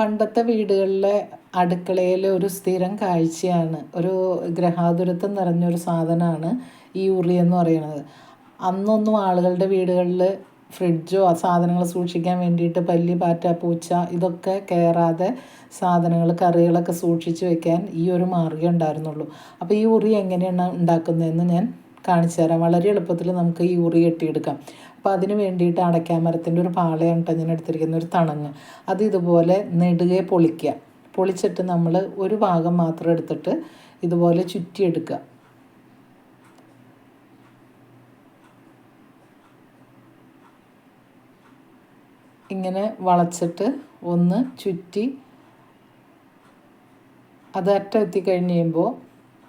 പണ്ടത്തെ വീടുകളിലെ അടുക്കളയിൽ ഒരു സ്ഥിരം കാഴ്ചയാണ്. ഒരു ഗ്രഹാതുരത്വം നിറഞ്ഞൊരു സാധനമാണ് ഈ ഉറി എന്ന് പറയുന്നത്. അന്നൊന്നും ആളുകളുടെ വീടുകളിൽ ഫ്രിഡ്ജോ ആ സാധനങ്ങൾ സൂക്ഷിക്കാൻ വേണ്ടിയിട്ട് പല്ലി പാറ്റ പൂച്ച ഇതൊക്കെ കയറാതെ സാധനങ്ങൾ കറികളൊക്കെ സൂക്ഷിച്ച് വെക്കാൻ ഈ ഒരു മാർഗം ഉണ്ടായിരുന്നുള്ളൂ. അപ്പോൾ ഈ ഉറി എങ്ങനെയാണ് ഉണ്ടാക്കുന്നതെന്ന് ഞാൻ കാണിച്ചു തരാം. വളരെ എളുപ്പത്തിൽ നമുക്ക് ഈ ഉറി കെട്ടിയെടുക്കാം. അപ്പോൾ അതിന് വേണ്ടിയിട്ട് അടയ്ക്കാമരത്തിന്റെ ഒരു പാളയാണ് കേട്ടോ ഞാൻ എടുത്തിരിക്കുന്ന ഒരു തണങ്ങ്. അത് ഇതുപോലെ നെടുകെ പൊളിക്കുക. പൊളിച്ചിട്ട് നമ്മൾ ഒരു ഭാഗം മാത്രം എടുത്തിട്ട് ഇതുപോലെ ചുറ്റിയെടുക്കുക. ഇങ്ങനെ വളച്ചിട്ട് ഒന്ന് ചുറ്റി അത് അറ്റം എത്തിക്കഴിഞ്ഞ് കഴിയുമ്പോൾ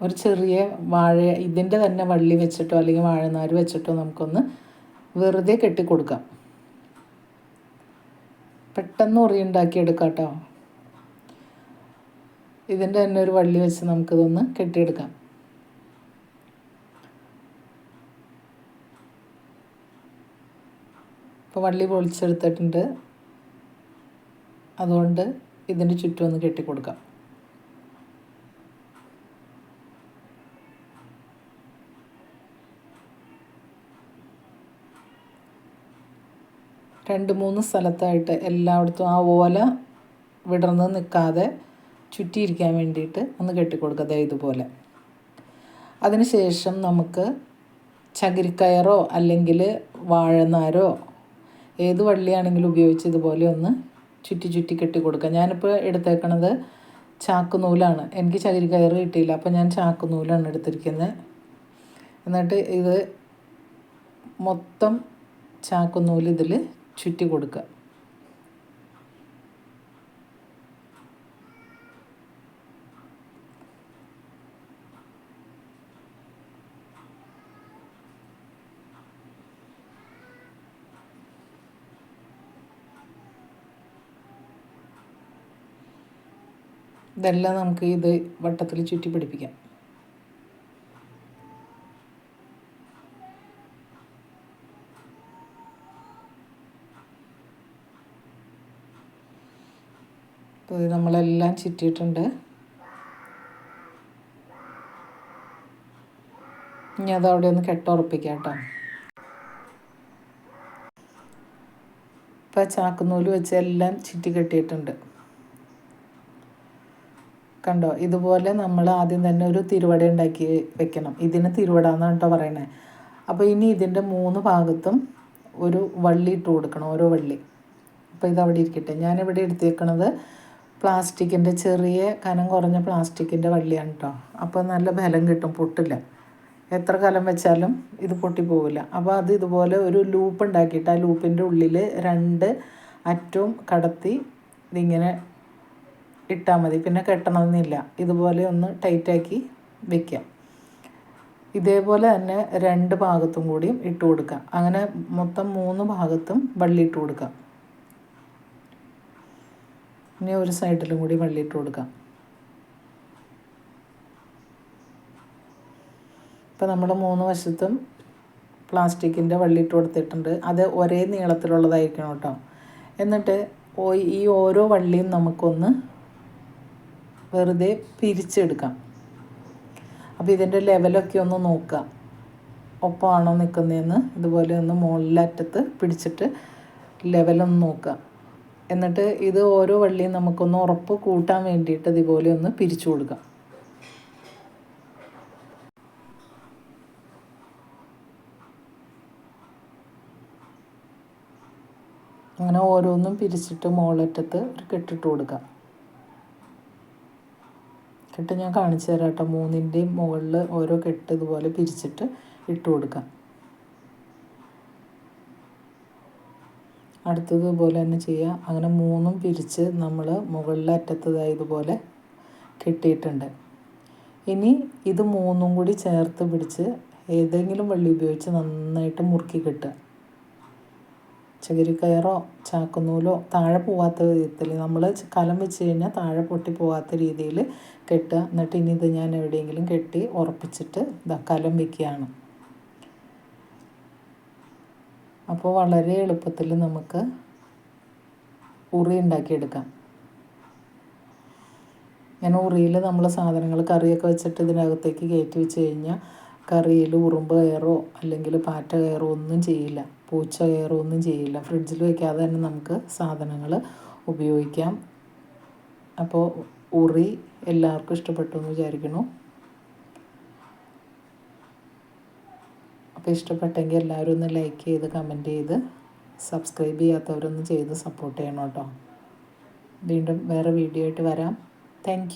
ഒരു ചെറിയ വാഴ ഇതിന്റെ തന്നെ വള്ളി വെച്ചിട്ടോ അല്ലെങ്കിൽ വാഴനാര് വെച്ചിട്ടോ നമുക്കൊന്ന് വെറുതെ കെട്ടിക്കൊടുക്കാം. പെട്ടെന്ന് ഉറി ഉണ്ടാക്കിയെടുക്കാം കേട്ടോ ഇതിന്റെ തന്നെ ഒരു വള്ളി വെച്ച് നമുക്കിതൊന്ന് കെട്ടിയെടുക്കാം. ഇപ്പോൾ വള്ളി പൊളിച്ചെടുത്തിട്ടുണ്ട്. അതുകൊണ്ട് ഇതിന്റെ ചുറ്റും ഒന്ന് കെട്ടിക്കൊടുക്കാം. രണ്ട് മൂന്ന് സ്ഥലത്തായിട്ട് എല്ലായിടത്തും ആ ഓല വിടർന്ന് നിൽക്കാതെ ചുറ്റിയിരിക്കാൻ വേണ്ടിയിട്ട് ഒന്ന് കെട്ടിക്കൊടുക്കുക ഇതുപോലെ. അതിനുശേഷം നമുക്ക് ചകിരിക്കയറോ അല്ലെങ്കിൽ വാഴനാരോ ഏത് വള്ളിയാണെങ്കിലും ഉപയോഗിച്ച് ഇതുപോലെ ഒന്ന് ചുറ്റി ചുറ്റി കെട്ടി കൊടുക്കുക ഞാനിപ്പോൾ എടുത്തേക്കണത് ചാക്കുനൂലാണ്. എനിക്ക് ചകിരിക്കയറ് കിട്ടിയില്ല. അപ്പോൾ ഞാൻ ചാക്കുനൂലാണ് എടുത്തിരിക്കുന്നത്. എന്നിട്ട് ഇത് മൊത്തം ചാക്കുനൂൽ ഇതിൽ ചുറ്റി കൊടുക്കുക ഇതെല്ലാം നമുക്ക് ഇത് വട്ടത്തിൽ ചുറ്റി പിടിപ്പിക്കാം അപ്പോൾ നമ്മളെല്ലാം ചുറ്റിയിട്ടുണ്ട്. ഇനി അത് അവിടെ ഒന്ന് കെട്ടുറപ്പിക്കാം കേട്ടോ. ഇപ്പം ചാക്കുനൂൽ വെച്ച് എല്ലാം ചുറ്റി കെട്ടിയിട്ടുണ്ട്. കണ്ടോ? ഇതുപോലെ നമ്മൾ ആദ്യം തന്നെ ഒരു തിരുവട ഉണ്ടാക്കി വെക്കണം. ഇതിന് തിരുവട എന്നാണ് കേട്ടോ പറയണേ. അപ്പോൾ ഇനി ഇതിന്റെ മൂന്ന് ഭാഗത്തും ഒരു വള്ളി ഇട്ട് കൊടുക്കണം ഓരോ വള്ളി. അപ്പോൾ ഇത് അവിടെ ഇരിക്കട്ടെ. ഞാനിവിടെ എടുത്തേക്കണത് പ്ലാസ്റ്റിക്കിന്റെ ചെറിയ കനം കുറഞ്ഞ പ്ലാസ്റ്റിക്കിന്റെ വള്ളിയാണ് കേട്ടോ അപ്പോൾ നല്ല ബലം കിട്ടും പൊട്ടില്ല. എത്ര കാലം വെച്ചാലും ഇത് പൊട്ടിപ്പോവില്ല അപ്പോൾ അത് ഇതുപോലെ ഒരു ലൂപ്പ് ഉണ്ടാക്കിയിട്ട് ആ ലൂപ്പിന്റെ ഉള്ളിൽ രണ്ട് അറ്റവും കടത്തി ഇതിങ്ങനെ ഇട്ടാൽ മതി. പിന്നെ കെട്ടണമെന്നില്ല ഇതുപോലെ ഒന്ന് ടൈറ്റാക്കി വെക്കാം. ഇതേപോലെ തന്നെ രണ്ട് ഭാഗത്തും കൂടിയും ഇട്ട് കൊടുക്കാം. അങ്ങനെ മൊത്തം മൂന്ന് ഭാഗത്തും വള്ളി ഇട്ട് കൊടുക്കാം. ഇനി ഒരു സൈഡിലും കൂടി വള്ളി ഇട്ട് കൊടുക്കാം. ഇപ്പം നമ്മൾ മൂന്ന് വശത്തും പ്ലാസ്റ്റിക്കിന്റെ വള്ളി ഇട്ട് കൊടുത്തിട്ടുണ്ട്. അത് ഒരേ നീളത്തിലുള്ളതായിരിക്കണം കേട്ടോ. എന്നിട്ട് ഈ ഓരോ വള്ളിയും നമുക്കൊന്ന് വെറുതെ പിരിച്ചെടുക്കാം. അപ്പോൾ ഇതിന്റെ ലെവലൊക്കെ ഒന്ന് നോക്കുക. ഒപ്പമാണോ നിൽക്കുന്നതെന്ന് ഇതുപോലെ ഒന്ന് മുകളിലറ്റത്ത് പിടിച്ചിട്ട് ലെവലൊന്ന് നോക്കുക. എന്നിട്ട് ഇത് ഓരോ വള്ളിയും നമുക്കൊന്ന് ഉറപ്പ് കൂട്ടാൻ വേണ്ടിയിട്ട് ഇതുപോലെ ഒന്ന് പിരിച്ചു കൊടുക്കാം. അങ്ങനെ ഓരോന്നും പിരിച്ചിട്ട് മുകളറ്റത്ത് ഒരു കെട്ടിട്ട് കൊടുക്കാം. കെട്ട് ഞാൻ കാണിച്ചു തരാം കേട്ടോ. മൂന്നിന്റെയും മുകളിൽ ഓരോ കെട്ട് ഇതുപോലെ പിരിച്ചിട്ട് ഇട്ട് കൊടുക്കാം. അടുത്തത് ഇതുപോലെ തന്നെ ചെയ്യുക. അങ്ങനെ മൂന്നും പിരിച്ച് നമ്മൾ മുകളിലെ അറ്റത്തതായി ഇതുപോലെ കെട്ടിയിട്ടുണ്ട്. ഇനി ഇത് മൂന്നും കൂടി ചേർത്ത് പിടിച്ച് ഏതെങ്കിലും വള്ളി ഉപയോഗിച്ച് നന്നായിട്ട് മുറുക്കി കെട്ടുക. ചകിരിക്കയറോ ചാക്കുനൂലോ താഴെ പോവാത്ത വിധത്തിൽ നമ്മൾ കലം വെച്ച് കഴിഞ്ഞാൽ താഴെ പൊട്ടി പോവാത്ത രീതിയിൽ കെട്ടുക. എന്നിട്ട് ഇനി ഇത് ഞാൻ എവിടെയെങ്കിലും കെട്ടി ഉറപ്പിച്ചിട്ട് ഇതാ കലം വയ്ക്കുകയാണ് അപ്പോൾ വളരെ എളുപ്പത്തിൽ നമുക്ക് ഉറി ഉണ്ടാക്കിയെടുക്കാം. ഇങ്ങനെ ഉറിയിൽ നമ്മൾ സാധനങ്ങൾ കറിയൊക്കെ വെച്ചിട്ട് ഇതിനകത്തേക്ക് കയറ്റി വെച്ച് കഴിഞ്ഞാൽ കറിയിൽ ഉറുമ്പ് കയറോ അല്ലെങ്കിൽ പാറ്റ കയറോ ഒന്നും ചെയ്യില്ല. പൂച്ച കയറോ ഒന്നും ചെയ്യില്ല. ഫ്രിഡ്ജിൽ വയ്ക്കാതെ തന്നെ നമുക്ക് സാധനങ്ങൾ ഉപയോഗിക്കാം. അപ്പോൾ ഉറി എല്ലാവർക്കും ഇഷ്ടപ്പെട്ടു എന്ന് വിചാരിക്കുന്നു. അപ്പോൾ ഇഷ്ടപ്പെട്ടെങ്കിൽ എല്ലാവരും ഒന്ന് ലൈക്ക് ചെയ്ത് കമന്റ് ചെയ്ത് സബ്സ്ക്രൈബ് ചെയ്യാത്തവരൊന്ന് ചെയ്ത് സപ്പോർട്ട് ചെയ്യണം കേട്ടോ. വീണ്ടും വേറെ വീഡിയോ ആയിട്ട് വരാം. താങ്ക്